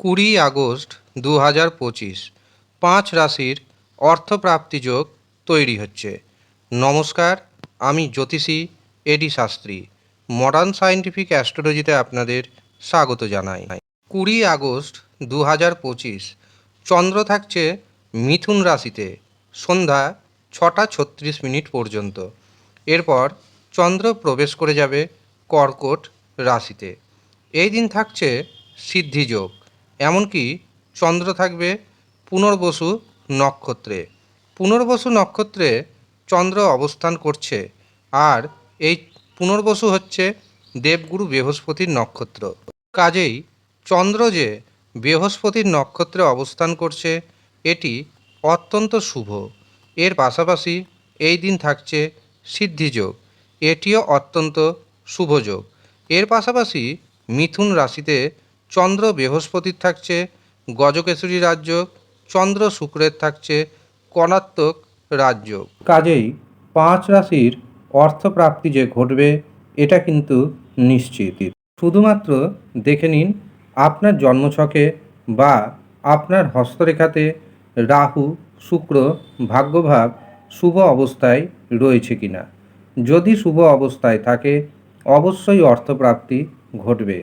কুড়ি আগস্ট দু হাজার পঁচিশ, পাঁচ রাশির অর্থপ্রাপ্তি যোগ তৈরি হচ্ছে। নমস্কার, আমি জ্যোতিষী A D Shastri modern scientific অ্যাস্ট্রোলজিতে আপনাদের স্বাগত জানাই। কুড়ি আগস্ট দু হাজার পঁচিশ, চন্দ্র থাকছে মিথুন রাশিতে, সন্ধ্যা ছটা ছত্রিশ মিনিট পর্যন্ত। এরপর চন্দ্র প্রবেশ করে যাবে কর্কট রাশিতে। এই দিন থাকছে সিদ্ধিযোগ এমনকি চন্দ্র থাকবে পুনর্বসু নক্ষত্রে। পুনর্বসু নক্ষত্রে চন্দ্র অবস্থান করছে আর এই পুনর্বসু হচ্ছে দেবগুরু বৃহস্পতির নক্ষত্র। কাজেই চন্দ্র যে বৃহস্পতির নক্ষত্রে অবস্থান করছে, এটি অত্যন্ত শুভ। এর পাশাপাশি এই দিন থাকছে সিদ্ধিযোগ এটিও অত্যন্ত শুভযোগ এর পাশাপাশি মিথুন রাশিতে চন্দ্র বৃহস্পতির থাকছে, গজকেশরী রাজ্য, চন্দ্র শুক্রের থাকছে, কণাত্মক রাজ্য। কাজেই পাঁচ রাশির অর্থপ্রাপ্তি যে ঘটবে, এটা কিন্তু নিশ্চিত শুধুমাত্র দেখে নিন আপনার জন্মছকে বা আপনার হস্তরেখাতে রাহু, শুক্র ভাগ্যভাব শুভ অবস্থায় রয়েছে কিনা। যদি শুভ অবস্থায় থাকে, অবশ্যই অর্থপ্রাপ্তি ঘটবে।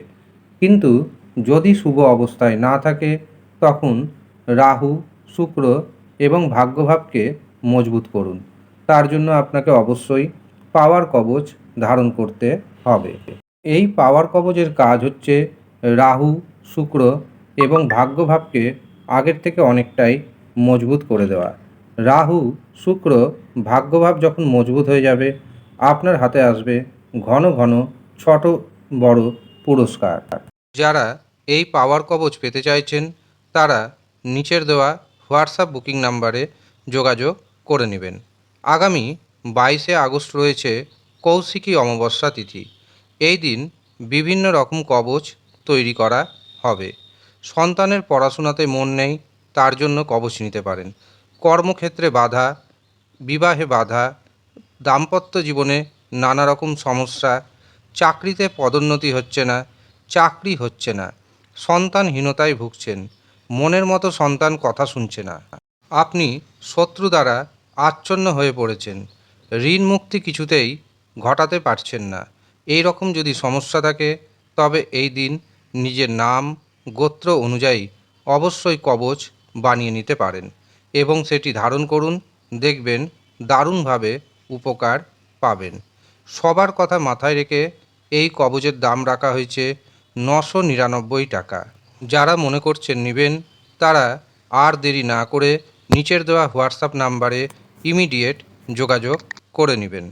কিন্তু যদি শুভ অবস্থায় না থাকে, তখন রাহু, শুক্র এবং ভাগ্যভাবকে মজবুত করুন। তার জন্য আপনাকে অবশ্যই পাওয়ার কবচ ধারণ করতে হবে। এই পাওয়ার কবচের কাজ হচ্ছে রাহু, শুক্র এবং ভাগ্যভাবকে আগের থেকে অনেকটাই মজবুত করে দেওয়া। রাহু, শুক্র, ভাগ্যভাব যখন মজবুত হয়ে যাবে, আপনার হাতে আসবে ঘন ঘন ছোট বড় পুরস্কার। যারা এই পাওয়ার কবচ পেতে চাইছেন, তারা নিচের দেওয়া হোয়াটসঅ্যাপ বুকিং নাম্বারে যোগাযোগ করে নেবেন। আগামী বাইশে আগস্ট রয়েছে কৌশিকী অমাবস্যা তিথি। এই দিন বিভিন্ন রকম কবচ তৈরি করা হবে। সন্তানের পড়াশোনাতে মন নেই, তার জন্য কবচ নিতে পারেন। কর্মক্ষেত্রে বাধা, বিবাহে বাধা, দাম্পত্য জীবনে নানা রকম সমস্যা, চাকরিতে পদোন্নতি হচ্ছে না চাকরি হচ্ছে না। সন্তানহীনতায় ভুগছেন। মনের মতো সন্তান কথা শুনছে না। আপনি শত্রু দ্বারা আচ্ছন্ন হয়ে পড়েছেন। ঋণ মুক্তি কিছুতেই ঘটাতে পারছেন না। এই রকম যদি সমস্যা থাকে, তবে এই দিন নিজের নাম, গোত্র অনুযায়ী অবশ্যই কবচ বানিয়ে নিতে পারেন এবং সেটি ধারণ করুন, দেখবেন দারুণভাবে উপকার পাবেন। সবার কথা মাথায় রেখে এই কবচের দাম রাখা হয়েছে নশো নিরানব্বই টাকা। যারা মনে করছেন নেবেন, তারা আর দেরি না করে নিচের দেওয়া হোয়াটসঅ্যাপ নাম্বারে ইমিডিয়েট যোগাযোগ করে নেবেন।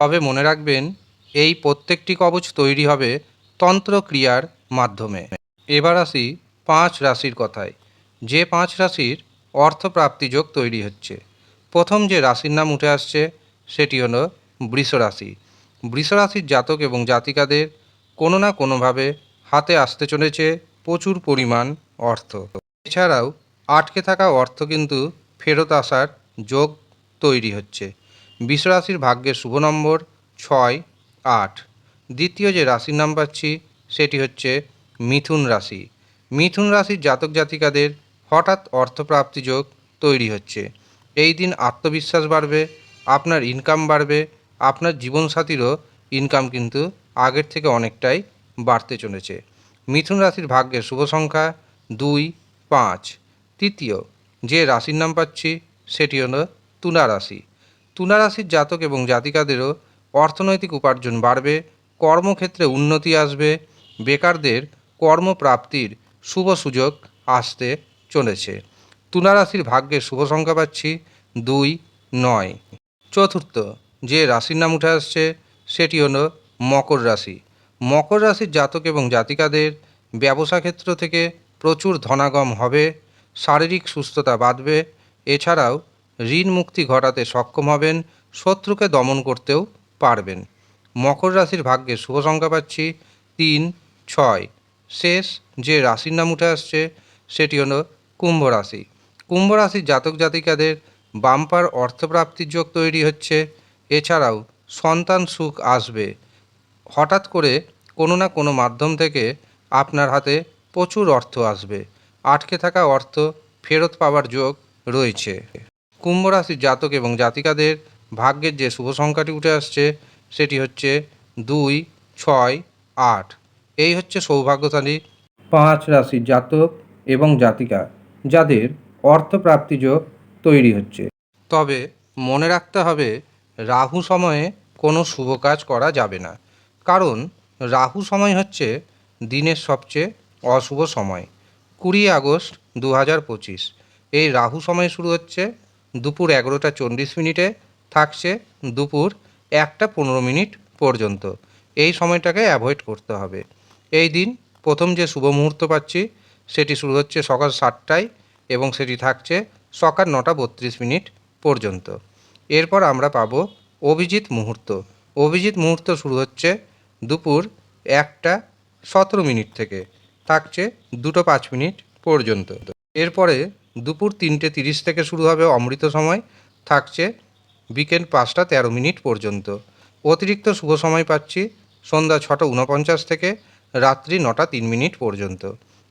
তবে মনে রাখবেন, এই প্রত্যেকটি কবচ তৈরি হবে তন্ত্রক্রিয়ার মাধ্যমে। এবার আসি পাঁচ রাশির কথায়। যে পাঁচ রাশির অর্থপ্রাপ্তি যোগ তৈরি হচ্ছে। প্রথম যে রাশির নাম উঠে আসছে, সেটি হলো বৃষ রাশি বৃষ রাশির জাতক এবং জাতিকাদের কোনো না কোনোভাবে হাতে আসতে চলেছে প্রচুর পরিমাণ অর্থ। এছাড়াও আটকে থাকা অর্থ কিন্তু ফেরত আসার যোগ তৈরি হচ্ছে। বৃষ রাশির ভাগ্যের শুভ নম্বর ছয়, আট। দ্বিতীয় যে রাশির নাম পাচ্ছি, সেটি হচ্ছে মিথুন রাশি। মিথুন রাশির জাতক জাতিকাদের হঠাৎ অর্থপ্রাপ্তি যোগ তৈরি হচ্ছে। এই দিন আত্মবিশ্বাস বাড়বে, আপনার ইনকাম বাড়বে, আপনার জীবনসাথীরও ইনকাম কিন্তু আগের থেকে অনেকটাই বাড়তে চলেছে। মিথুন রাশির ভাগ্যের শুভ সংখ্যা দুই, পাঁচ। তৃতীয়, যে রাশির নাম পাচ্ছি, সেটি হলো তুলা রাশি। তুলা রাশির জাতক এবং জাতিকাদেরও অর্থনৈতিক উপার্জন বাড়বে, কর্মক্ষেত্রে উন্নতি আসবে, বেকারদের কর্মপ্রাপ্তির শুভ সুযোগ আসতে চলেছে। তুলা রাশির ভাগ্যের শুভ সংখ্যা পাচ্ছি দুই, নয়। চতুর্থ, যে রাশির নাম উঠে আসছে, সেটি হলো মকর রাশি। মকর রাশির জাতক এবং জাতিকাদের ব্যবসা ক্ষেত্র থেকে প্রচুর ধনাগম হবে, শারীরিক সুস্থতা বাড়বে এছাড়াও ঋণ মুক্তি ঘটাতে সক্ষম হবেন, শত্রুকে দমন করতেও পারবেন। মকর রাশির ভাগ্যে শুভ সংখ্যা পাচ্ছি তিন, ছয়। শেষ যে রাশির নাম উঠে আসছে, সেটি হলো কুম্ভ রাশি। কুম্ভ রাশির জাতক জাতিকাদের বাম্পার অর্থপ্রাপ্তির যোগ তৈরি হচ্ছে, এছাড়াও সন্তান সুখ আসবে হঠাৎ করে কোনো না কোনো মাধ্যম থেকে আপনার হাতে প্রচুর অর্থ আসবে। আটকে থাকা অর্থ ফেরত পাওয়ার যোগ রয়েছে। কুম্ভ রাশির জাতক এবং জাতিকাদের ভাগ্যের যে শুভ সংখ্যাটি উঠে আসছে, সেটি হচ্ছে দুই, ছয়, আট। এই হচ্ছে সৌভাগ্যশালী পাঁচ রাশির জাতক এবং জাতিকা, যাদের অর্থপ্রাপ্তি যোগ তৈরি হচ্ছে। তবে মনে রাখতে হবে, রাহু সময়ে কোনো শুভ কাজ করা যাবে না। কারণ রাহু সময় হচ্ছে দিনের সবচেয়ে অশুভ সময়, কুড়ি আগস্ট দু হাজার পঁচিশ। এই রাহু সময় শুরু হচ্ছে দুপুর এগারোটা চল্লিশ মিনিটে, থাকছে দুপুর একটা পনেরো মিনিট পর্যন্ত। এই সময়টাকে অ্যাভয়েড করতে হবে। এই দিন প্রথম যে শুভ মুহূর্ত পাচ্ছি, সেটি শুরু হচ্ছে সকাল সাতটায় এবং সেটি থাকছে সকাল নটা বত্রিশ মিনিট পর্যন্ত। এরপর আমরা পাবো অভিজিৎ মুহূর্ত। অভিজিৎ মুহূর্ত শুরু হচ্ছে দুপুর একটা সতেরো মিনিট থেকে, থাকছে দুটো পাঁচ মিনিট পর্যন্ত। এরপরে দুপুর তিনটে তিরিশ থেকে শুরু হবে অমৃত সময়, থাকছে বিকেল পাঁচটা তেরো মিনিট পর্যন্ত। অতিরিক্ত শুভ সময় পাচ্ছি সন্ধ্যা ছটা উনপঞ্চাশ থেকে রাত্রি নটা তিন মিনিট পর্যন্ত।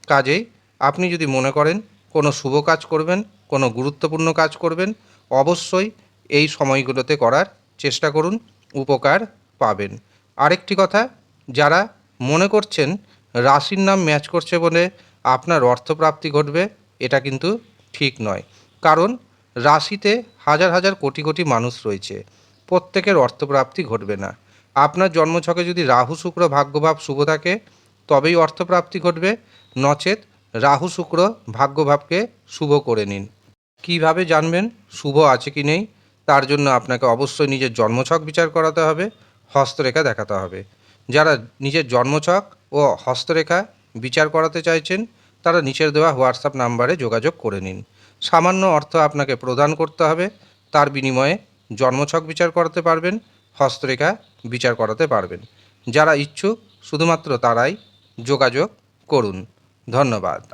কাজেই আপনি যদি মনে করেন কোনো শুভ কাজ করবেন, কোনো গুরুত্বপূর্ণ কাজ করবেন, অবশ্যই এই সময়গুলোতে করার চেষ্টা করুন, উপকার পাবেন। আরেকটি কথা, যারা মনে করছেন রাশির নাম ম্যাচ করছে বলে আপনার অর্থপ্রাপ্তি ঘটবে, এটা কিন্তু ঠিক নয়। কারণ রাশিতে হাজার হাজার কোটি কোটি মানুষ রয়েছে, প্রত্যেকের অর্থপ্রাপ্তি ঘটবে না। আপনার জন্মছকে যদি রাহু শুক্র ভাগ্যভাব শুভ থাকে, তবেই অর্থপ্রাপ্তি ঘটবে। নচেত রাহু শুক্র ভাগ্যভাবকে শুভ করে নিন। কীভাবে জানবেন শুভ আছে কি নেই, তার জন্য আপনাকে অবশ্যই নিজের জন্মছক বিচার করাতে হবে। হস্তরেখা দেখাতে হবে। যারা নিজের জন্মছক ও হস্তরেখা বিচার করাতে চাইছেন, তারা নিচের দেওয়া হোয়াটসঅ্যাপ নাম্বারে যোগাযোগ করে নিন। সামান্য অর্থ আপনাকে প্রদান করতে হবে, তার বিনিময়ে জন্মছক বিচার করাতে পারবেন, হস্তরেখা বিচার করাতে পারবেন। যারা ইচ্ছুক, শুধুমাত্র তারাই যোগাযোগ করুন। ধন্যবাদ।